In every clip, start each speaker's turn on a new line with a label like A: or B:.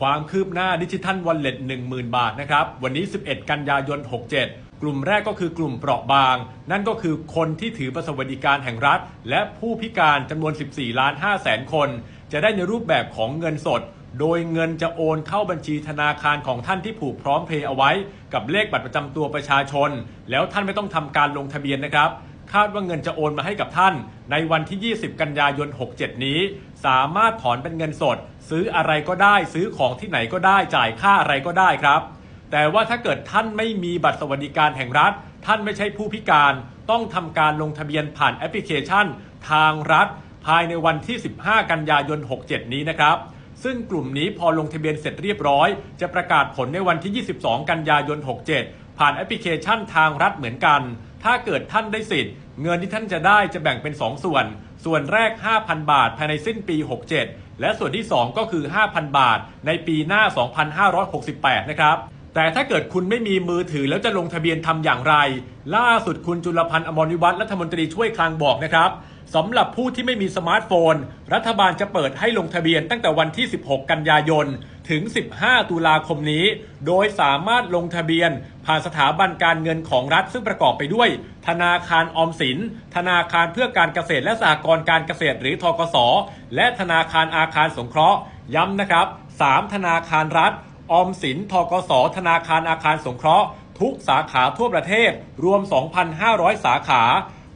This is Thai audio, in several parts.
A: ความคืบหน้าดิจิทัลวอลเล็ต10,000 บาทนะครับ วันนี้ 11 กันยายน 67 กลุ่มแรกก็คือกลุ่มเปราะบาง นั่นก็คือคนที่ถือประสวัสดิการแห่งรัฐ และผู้พิการจำนวน 14 ล้าน5แสนคน จะได้ในรูปแบบของเงินสด โดยเงินจะโอนเข้าบัญชีธนาคารของท่านที่ผูกพร้อมเพย์เอาไว้ กับเลขบัตรประจำตัวประชาชน แล้วท่านไม่ต้องทำการลงทะเบียนนะครับ คาดว่าเงินจะโอนมาให้กับท่าน ในวันที่ 20 กันยายน 67 นี้ สามารถถอนเป็นเงินสด ซื้ออะไรก็ได้ซื้อของที่ไหนก็ได้จ่ายค่าอะไรก็ได้ครับ แต่ว่าถ้าเกิดท่านไม่มีบัตรสวัสดิการแห่งรัฐ ท่านไม่ใช่ผู้พิการ ต้องทำการลงทะเบียนผ่านแอปพลิเคชัน ทางรัฐ ภายในวันที่ 15 กันยายน 67 นี้นะครับซึ่งกลุ่มนี้พอลงทะเบียนเสร็จเรียบร้อย จะประกาศผลในวันที่ 22 กันยายน 67 ผ่านแอปพลิเคชันทางรัฐเหมือนกัน ถ้าเกิดท่านได้สิทธิ์ เงินที่ท่านจะได้จะแบ่งเป็น 2 ส่วน ส่วนแรก 5,000 บาทภายในสิ้นปี 67 และส่วนที่ 2 ก็คือ 5,000 บาทในปีหน้า 2568 นะครับ แต่ถ้าเกิดคุณไม่มีมือถือแล้วจะลงทะเบียนทำอย่างไร ล่าสุดคุณจุลพันธ์อมรวิวัฒน์รัฐมนตรีช่วยคลังบอกนะครับสำหรับผู้ที่ไม่มีสมาร์ทโฟน รัฐบาลจะเปิดให้ลงทะเบียนตั้งแต่วันที่ 16 กันยายน ถึง 15 ตุลาคมนี้ โดยสามารถลงทะเบียน ผ่านสถาบันการเงินของรัฐซึ่งประกอบไปด้วย ธนาคารออมสิน ธนาคารเพื่อการเกษตรและสหกรณ์การเกษตรหรือทกส และธนาคารอาคารสงเคราะห์ ย้ำนะครับ 3 ธนาคารรัฐ ออมสินทกสธนาคารอาคารสงเคราะห์ ทุกสาขาทั่วประเทศรวม 2,500 สาขา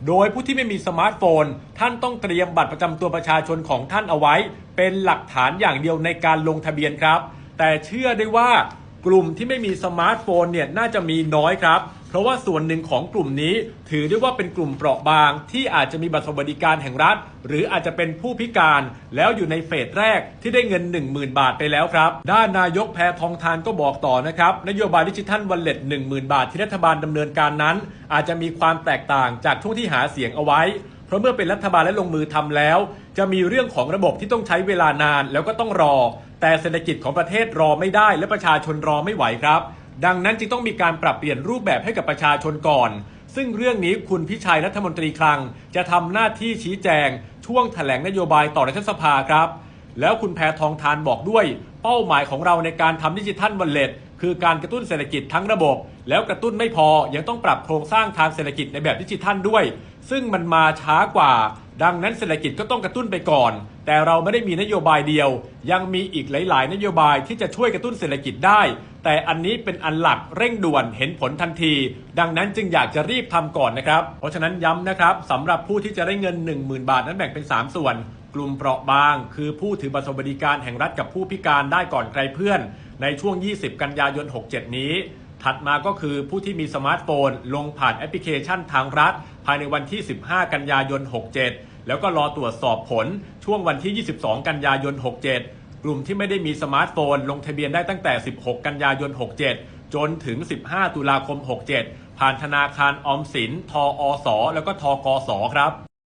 A: โดยผู้ที่ไม่มีสมาร์ทโฟน ท่านต้องเตรียมบัตรประจำตัวประชาชนของท่านเอาไว้ เป็นหลักฐานอย่างเดียวในการลงทะเบียนครับ แต่เชื่อได้ว่ากลุ่มที่ไม่มีสมาร์ทโฟนเนี่ยน่าจะมีน้อยครับ เพราะว่าส่วนหนึ่งของกลุ่มนี้ ถือได้ว่าเป็นกลุ่มเปราะบาง ที่อาจจะมีบัตรสวัสดิการแห่งรัฐ หรืออาจจะเป็นผู้พิการ แล้วอยู่ในเฟสแรกที่ได้เงิน 10,000 บาทไปแล้วครับ ด้านนายกแพทองทานก็บอกต่อนะครับ นโยบายดิจิทัลวันเล็ต10,000 บาทที่รัฐบาลดำเนินการนั้น อาจจะมีความแตกต่างจากช่วงที่หาเสียงเอาไว้เพราะเมื่อเป็นรัฐบาลและลงมือทำแล้ว จะมีเรื่องของระบบที่ต้องใช้เวลานานแล้วก็ต้องรอ แต่เศรษฐกิจของประเทศรอไม่ได้ และประชาชนรอไม่ไหวครับ ดังนั้นจึงต้องมีการปรับเปลี่ยนรูปแบบให้กับประชาชนก่อน ซึ่งเรื่องนี้คุณพิชัยรัฐมนตรีคลัง จะทำหน้าที่ชี้แจง ช่วงแถลงนโยบายต่อรัฐสภาครับ แล้วคุณแพทองทานบอกด้วย เป้าหมายของเราในการทำดิจิทัลวอลเล็ตคือการกระตุ้นเศรษฐกิจทั้งระบบ แล้วกระตุ้นไม่พอยังต้องปรับโครงสร้างทางเศรษฐกิจในแบบดิจิทัลด้วย ซึ่งมันมาช้ากว่า ดังนั้นเศรษฐกิจก็ต้องกระตุ้นไปก่อน แต่เราไม่ได้มีนโยบายเดียว ยังมีอีกหลาย ๆ นโยบายที่จะช่วยกระตุ้นเศรษฐกิจได้ แต่อันนี้เป็นอันหลักเร่งด่วนเห็นผลทันที ดังนั้นจึงอยากจะรีบทำก่อนนะครับ เพราะฉะนั้นย้ำนะครับสำหรับผู้ที่จะได้เงิน 10,000 บาทนั้นแบ่งเป็น 3 ส่วน กลุ่มเปราะบาง คือผู้ถือบัตรสวัสดิการแห่งรัฐกับผู้พิการได้ก่อนใครเพื่อน ในช่วง 20 กันยายน 67 นี้ ถัดมาก็คือผู้ที่มีสมาร์ทโฟน ลงผ่านแอปพลิเคชันทางรัฐ ภายในวันที่ 15 กันยายน 67 แล้วก็รอตรวจสอบผลช่วงวันที่ 22 กันยายน 67 กลุ่มที่ไม่ได้มีสมาร์ทโฟน ลงทะเบียนได้ตั้งแต่ 16 กันยายน 67 จนถึง 15 ตุลาคม 67 ผ่านธนาคารออมสิน ทออส แล้วก็ทกสครับ